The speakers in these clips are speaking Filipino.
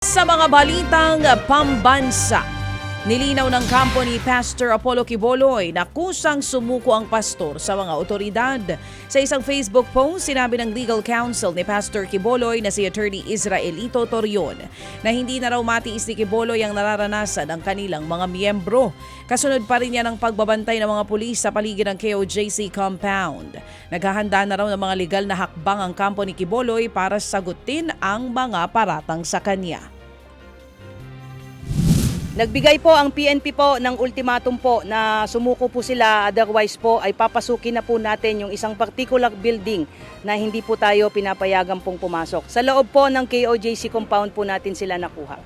Sa mga balitang pambansa, nilinaw ng kampo ni Pastor Apollo Kiboloy na kusang sumuko ang pastor sa mga otoridad. Sa isang Facebook post, sinabi ng legal counsel ni Pastor Kiboloy na si Attorney Israelito Torion na hindi na raw matiis ni Kiboloy ang nararanasan ng kanilang mga miyembro. Kasunod pa rin niya ng pagbabantay ng mga pulis sa paligid ng KOJC compound. Naghahanda na raw ng mga legal na hakbang ang kampo ni Kiboloy para sagutin ang mga paratang sa kanya. Nagbigay po ang PNP po ng ultimatum po na sumuko po sila otherwise po ay papasukin na po natin yung isang particular building na hindi po tayo pinapayagan pong pumasok. Sa loob po ng KOJC compound po natin sila nakuha.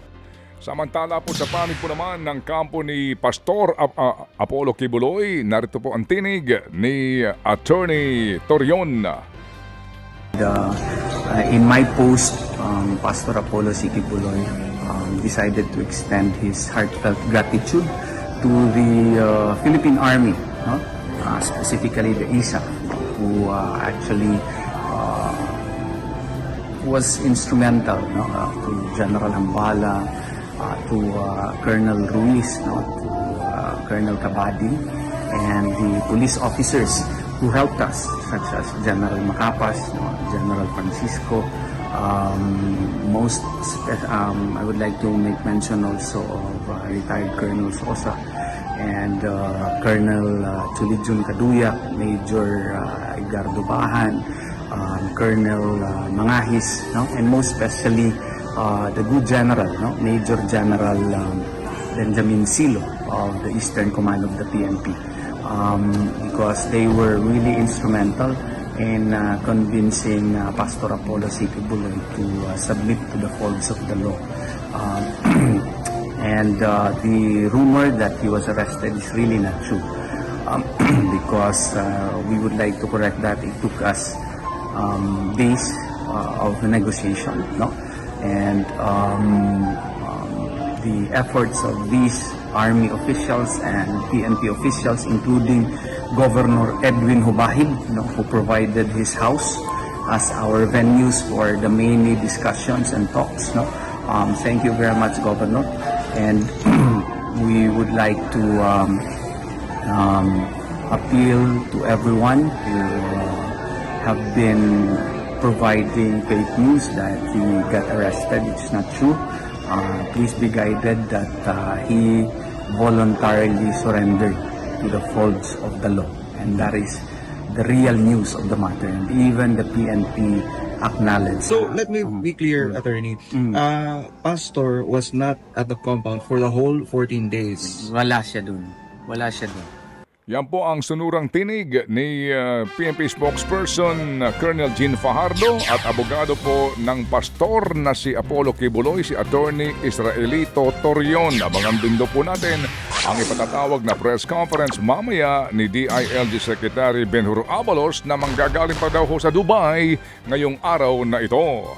Samantala po sa panig po naman ng kampo ni Pastor Ap- A- Apollo Kibuloy, narito po ang tinig ni Attorney Torion. The, uh, in my post, um, Pastor Apollo um, decided to extend his heartfelt gratitude to the uh, Philippine Army, no? uh, specifically the ISA, who uh, actually uh, was instrumental no? uh, to General Hambala, uh, to uh, Colonel Ruiz, no? to uh, Colonel Cabadi, and the police officers who helped us, such as General Macapas, no? General Francisco. Um, most, um, I would like to make mention also of uh, retired Colonel Sosa and uh, Colonel uh, Chulijun Kaduya, Major uh, Edgardo Bahan, um, Colonel uh, Mangahis, no? and most especially uh, the good general, no? Major General um, Benjamin Silo of the Eastern Command of the PNP um, because they were really instrumental in uh, convincing uh, Pastor Apollo Sikibuloy to uh, submit to the folds of the law. Um, and uh, the rumor that he was arrested is really not true um, because uh, we would like to correct that. It took us um, days uh, of negotiation, no? And um, um, the efforts of these army officials and PNP officials, including Governor Edwin Hubahib, no, who provided his house as our venues for the many discussions and talks. No? Um, thank you very much, Governor. And we would like to um, um, appeal to everyone who uh, have been providing fake news that he got arrested. It's not true. Uh, please be guided that uh, he voluntarily surrendered to the folds of the law. And that is the real news of the matter. And even the PNP acknowledged. So let me be clear, attorney. Uh, Pastor was not at the compound for the whole 14 days. Wala siya dun. Wala siya dun. Yan po ang sunurang tinig ni uh, PNP spokesperson Colonel Jean Fajardo at abogado po ng pastor na si Apollo Kibuloy, si Attorney Israelito Torion. Abangan din po natin ang ipatatawag na press conference mamaya ni DILG Secretary Benhur Abalos na manggagaling pa daw ho sa Dubai ngayong araw na ito.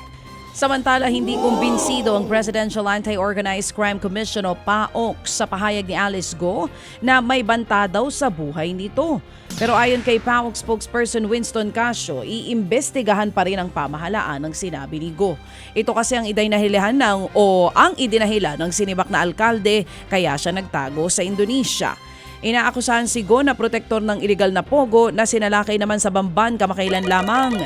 Samantala, hindi kumbinsido ang Presidential Anti-Organized Crime Commission o PAOK sa pahayag ni Alice Go na may banta daw sa buhay nito. Pero ayon kay PAOK spokesperson Winston Casio, iimbestigahan pa rin ang pamahalaan ng sinabi ni Go. Ito kasi ang idinahilihan ng o ang idinahila ng sinibak na alkalde kaya siya nagtago sa Indonesia. Inaakusahan si Go na protektor ng iligal na pogo na sinalakay naman sa Bamban kamakailan lamang.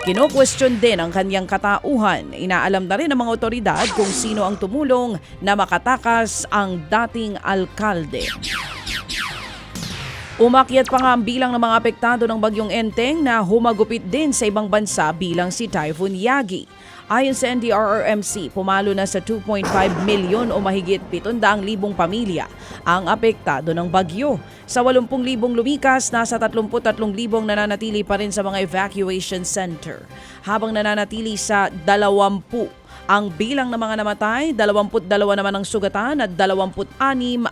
Kino-question din ang kanyang katauhan. Inaalam na rin ng mga otoridad kung sino ang tumulong na makatakas ang dating alkalde. Umakyat pa nga ang bilang ng mga apektado ng bagyong Enteng na humagupit din sa ibang bansa bilang si Typhoon Yagi. Ayon sa NDRRMC, pumalo na sa 2.5 milyon o mahigit 700,000 pamilya ang apektado ng bagyo. Sa 80,000 lumikas, nasa 33,000 nananatili pa rin sa mga evacuation center. Habang nananatili sa 20 ang bilang ng mga namatay, 22 naman ang sugatan at 26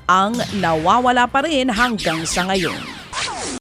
ang nawawala pa rin hanggang sa ngayon.